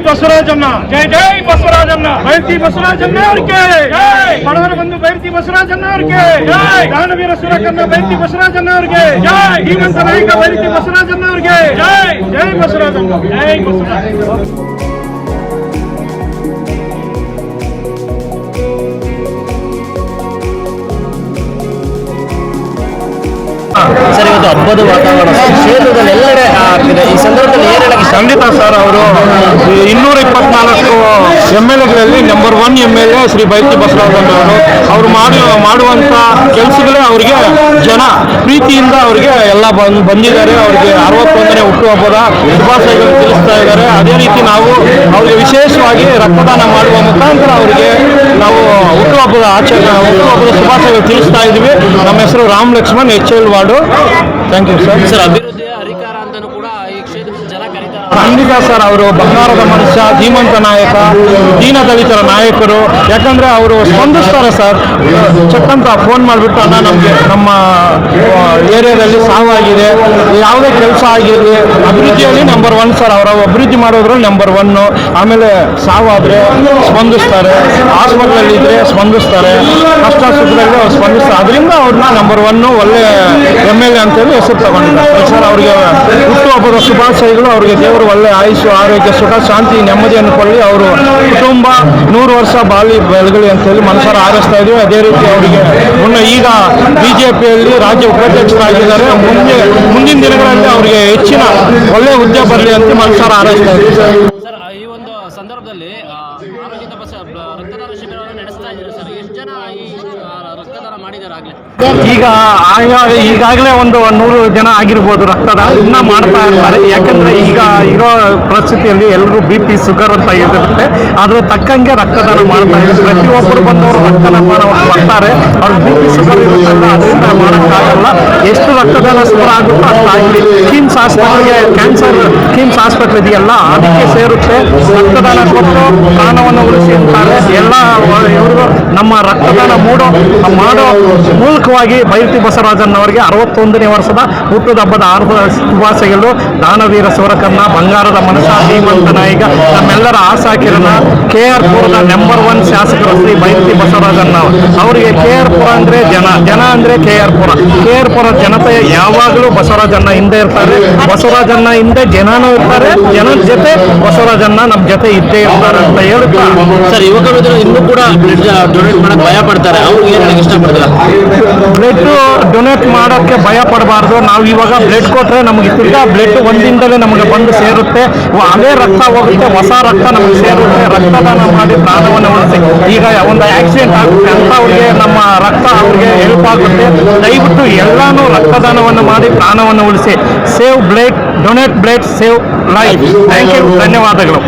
ಬಸವರಾಜಣ್ಣ ಜೈ ಜೈ ಬಸವರಾಜಣ್ಣ ಬೈರತಿ ಬಸವರಾಜಣ್ಣ ಅವ್ರಿಗೆ ಜೈ ಬಡವರ ಬಂಧು ಬೈರತಿ ಬಸವರಾಜಣ್ಣ ಅವ್ರಿಗೆ ಜೈ ದಾನವೀರ ಸುರಕನ್ನ ಬೈರತಿ ಬಸವರಾಜಣ್ಣ ಅವ್ರಿಗೆ ಜೈ ಧೀಮಂತ ನಾಯಕ ಬೈರತಿ ಬಸವರಾಜಣ್ಣ ಅವ್ರಿಗೆ ಜೈ ಜೈ ಬಸವರಾಜಣ್ಣ ಜೈ ಬಸವರಾಜ ಸರ್ ಇವತ್ತು ಹಬ್ಬದ ವಾತಾವರಣ ಕ್ಷೇತ್ರದಲ್ಲಿ ಎಲ್ಲೆಡೆ ಆಗ್ತಿದೆ ಈ ಸಂದರ್ಭದಲ್ಲಿ ಏನು ಹೇಳಕ್ಕೆ ಖಂಡಿತ ಸರ್ ಅವರು ಇನ್ನೂರ ಇಪ್ಪತ್ನಾಲ್ಕು M L ಎಗಳಲ್ಲಿ number one M L A Shri Byrathi Basavarajanna ಅವರು. ಅವರು ಮಾಡಿ ಮಾಡುವಂಥ ಕೆಲಸಗಳೇ ಅವರಿಗೆ ಜನ. ಪ್ರೀತಿಯಿಂದ ಅವರಿಗೆ ಎಲ್ಲ ಬಂದ್, ಬಂದಿದ್ದಾರೆ. ಅವರಿಗೆ ಅರವತ್ತೊಂದನೇ ಹುಟ್ಟುಹಬ್ಬದ ಶುಭಾಶಯಗಳು ತಿಳಿಸ್ತಾ ಇದ್ದಾರೆ. ಅದೇ ರೀತಿ ನಾವು ಅವರಿಗೆ ವಿಶೇಷವಾಗಿ ರಕ್ತದಾನ ಮಾಡುವ ಮುಖಾಂತರ ಅವರಿಗೆ ನಾವು ಹುಟ್ಟುಹಬ್ಬದ ಆಚರಣೆ, ಹುಟ್ಟುಹಬ್ಬದ ಶುಭಾಶಯ ತಿಳಿಸ್ತಾ ಇದ್ದೀವಿ. ನಮ್ಮ ಹೆಸರು Ram Lakshman H L ward. Thank you sir sir, ಅಭಿವೃದ್ಧಿಯ ಹರಿಕಾರ ಖಂಡಿತ ಸರ್, ಅವರು ಬಂಗಾರದ ಮನುಷ್ಯ, ಧೀಮಂತ ನಾಯಕ, ದೀನ ದಲಿತರ ನಾಯಕರು. ಯಾಕಂದ್ರೆ ಅವರು ಸ್ಪಂದಿಸ್ತಾರೆ ಸರ್. ಚಕ್ಕಂತ ಫೋನ್ ಮಾಡಿಬಿಟ್ಟು ಅಣ್ಣ ನಮಗೆ ನಮ್ಮ ಏರಿಯಾದಲ್ಲಿ ಸಾವಾಗಿದೆ ಯಾವುದೇ ಕೆಲಸ ಆಗಿರಲಿ, ಅಭಿವೃದ್ಧಿಯಲ್ಲಿ ನಂಬರ್ ಒನ್ ಸರ್. ಅವರು ಅಭಿವೃದ್ಧಿ ಮಾಡೋದ್ರಲ್ಲಿ ನಂಬರ್ ಒನ್ನು ಆಮೇಲೆ ಸಾವಾದರೆ ಸ್ಪಂದಿಸ್ತಾರೆ. ಆಸ್ಪತ್ರೆಯಲ್ಲಿ ಇದ್ರೆ ಸ್ಪಂದಿಸ್ತಾರೆ. ಕಷ್ಟ ಸುಖದಲ್ಲಿ ಅವ್ರು ಸ್ಪಂದಿಸ್ತಾರೆ. ಅದರಿಂದ ಅವ್ರನ್ನ ನಂಬರ್ ಒನ್ನು ಒಳ್ಳೆ ಎಂ ಎಲ್ ಎ ಅಂತೇಳಿ ಹೆಸರು ತಗೊಂಡಿದ್ದಾರೆ. ಸರ್, ಅವರಿಗೆ ಹುಟ್ಟುಹಬ್ಬದ ಶುಭಾಶಯಗಳು ಅವರಿಗೆ ದೇವರು ಒಳ್ಳೆ ಆಯುಷು, ಆರೋಗ್ಯ, ಸುಖ, ಶಾಂತಿ ನೆಮ್ಮದಿಯನ್ನು ಕೊಳ್ಳಿ ಅವರು ಕುಟುಂಬ, ನೂರು ವರ್ಷ ಬಾಲಿ ಬೆಳಗಲಿ ಅಂತೇಳಿ ಮನಸಾರ ಆರಿಸ್ತಾ ಇದ್ದೀವಿ ಅದೇ ರೀತಿ ಅವರಿಗೆ ಮುನ್ನ ಈಗ ಬಿಜೆಪಿಯಲ್ಲಿ ರಾಜ್ಯ ಉಪಾಧ್ಯಕ್ಷರಾಗಿದ್ದಾರೆ. ಮುಂದೆ, ಮುಂದಿನ ದಿನಗಳಲ್ಲಿ ಅವರಿಗೆ ಹೆಚ್ಚಿನ ಒಳ್ಳೆಯ ಹುದ್ದೆ ಬರಲಿ ಅಂತ ಮನಸಾರ ಆರಿಸ್ತಾ ಇದ್ದೀವಿ ಈ ಒಂದು ಸಂದರ್ಭದಲ್ಲಿ ರಕ್ತದಾನ ಶಿಬಿರವನ್ನು ನಡೆಸ್ತಾ ಇದ್ದಾರೆ ಸರ್? ಎಷ್ಟು ಜನ ಈ ಈಗ ಈಗಾಗಲೇ ಒಂದು ನೂರು ಜನ ಆಗಿರ್ಬೋದು ರಕ್ತದ ಇನ್ನ ಮಾಡ್ತಾ ಇರ್ತಾರೆ. ಯಾಕಂದ್ರೆ ಈಗ ಇರೋ ಪರಿಸ್ಥಿತಿಯಲ್ಲಿ ಎಲ್ಲರೂ ಬಿ ಪಿ ಶುಗರ್ ಅಂತ ಇರುತ್ತೆ. ಅದ್ರ ತಕ್ಕಂಗೆ ರಕ್ತದಾನ ಮಾಡ್ತಾ ಇದ್ದಾರೆ. ಪ್ರತಿಯೊಬ್ಬರು ಬಂದವರು ರಕ್ತದಾನ ಮಾಡೋರು ಬರ್ತಾರೆ ಅವ್ರು ಬಿ ಪಿ ಶುಗರ್ ಇರುತ್ತಲ್ಲ, ಅದರಿಂದ ಮಾಡೋಕ್ಕಾಗಲ್ಲ. ಎಷ್ಟು ರಕ್ತದಾನ ಶಿಬಿರ ಆಗುತ್ತೋ ಅಷ್ಟಾಗಲಿ ಕಿಮ್ಸ್ ಆಸ್ಪತ್ರೆಗೆ ಕ್ಯಾನ್ಸರ್ ಕಿಮ್ಸ್ ಆಸ್ಪತ್ರೆ ಇದೆಯಲ್ಲ, ಅದಕ್ಕೆ ಸೇರುತ್ತೆ. ರಕ್ತದಾನ ಕೊಟ್ಟು ಪ್ರಾಣವನ್ನು ಉಳಿಸಿ ಅಂತಾರೆ. ಎಲ್ಲ ಇವರು ನಮ್ಮ ರಕ್ತದಾನ ಮೂಡೋ ಮಾಡೋ aplausos ಮೂಲಕವಾಗಿ ಬೈರತಿ ಬಸವರಾಜನ್ ಅವರಿಗೆ ಅರವತ್ತೊಂದನೇ ವರ್ಷದ ಹುಟ್ಟದ ಹಬ್ಬದ ಆರ್ಭ ಶುಭಾಶಯಗಳು. ದಾನವೀರ ಸ್ವರಕನ್ನ ಬಂಗಾರದ ಮನಸ್ಸ, ಧೀಮಂತ ನಾಯಕ, ನಮ್ಮೆಲ್ಲರ ಆಶಾ ಕಿರಣ ಕೆ ಆರ್ ಪುರದ ನಂಬರ್ ಒನ್ ಶಾಸಕರು ಶ್ರೀ ಬೈರತಿ ಬಸವರಾಜನ್ ಅವರಿಗೆ ಕೆ ಆರ್ ಪುರ ಅಂದ್ರೆ ಜನ ಜನ ಅಂದ್ರೆ K R Pura K R Pura ಜನತೆ ಯಾವಾಗಲೂ ಬಸವರಾಜನ್ನ ಹಿಂದೆ ಇರ್ತಾರೆ. ಬಸವರಾಜನ್ನ ಹಿಂದೆ ಜನನೂ ಇರ್ತಾರೆ. ಜನ ಜೊತೆ ಬಸವರಾಜನ್ನ ನಮ್ಮ ಜೊತೆ ಇದ್ದೇ ಇರ್ತಾರೆ ಅಂತ ಹೇಳ್ತಾರೆ ಸರ್, ಯುವಕರು ಇನ್ನೂ ಕೂಡ ಭಯ ಪಡ್ತಾರೆ. ಅವ್ರಿಗೆ ಇಷ್ಟಪಡ್ತೀರಾ? ಬ್ಲಡ್ ಡೊನೇಟ್ ಮಾಡೋಕ್ಕೆ ಭಯ ಪಡಬಾರ್ದು. ನಾವು ಇವಾಗ ಬ್ಲಡ್ ಕೊಟ್ಟರೆ ನಮಗೆ ತಿರ್ಗಾ ಬ್ಲಡ್ ಒಂದಿಂದಲೇ ನಮಗೆ ಬಂದು ಸೇರುತ್ತೆ. ಅದೇ ರಕ್ತ ಹೋಗುತ್ತೆ, ಹೊಸ ರಕ್ತ ನಮಗೆ ಸೇರುತ್ತೆ. ರಕ್ತದಾನ ಮಾಡಿ ಪ್ರಾಣವನ್ನು ಉಳಿಸಿ. ಈಗ ಒಂದು ಆಕ್ಸಿಡೆಂಟ್ ಆಗುತ್ತೆ ಅಂಥವ್ರಿಗೆ ನಮ್ಮ ರಕ್ತ ಅವ್ರಿಗೆ ಹೆಲ್ಪ್ ಆಗುತ್ತೆ. ದಯವಿಟ್ಟು ಎಲ್ಲಾನು ರಕ್ತದಾನವನ್ನು ಮಾಡಿ ಪ್ರಾಣವನ್ನು ಉಳಿಸಿ. Save blood donate blood save life thank you ಧನ್ಯವಾದಗಳು.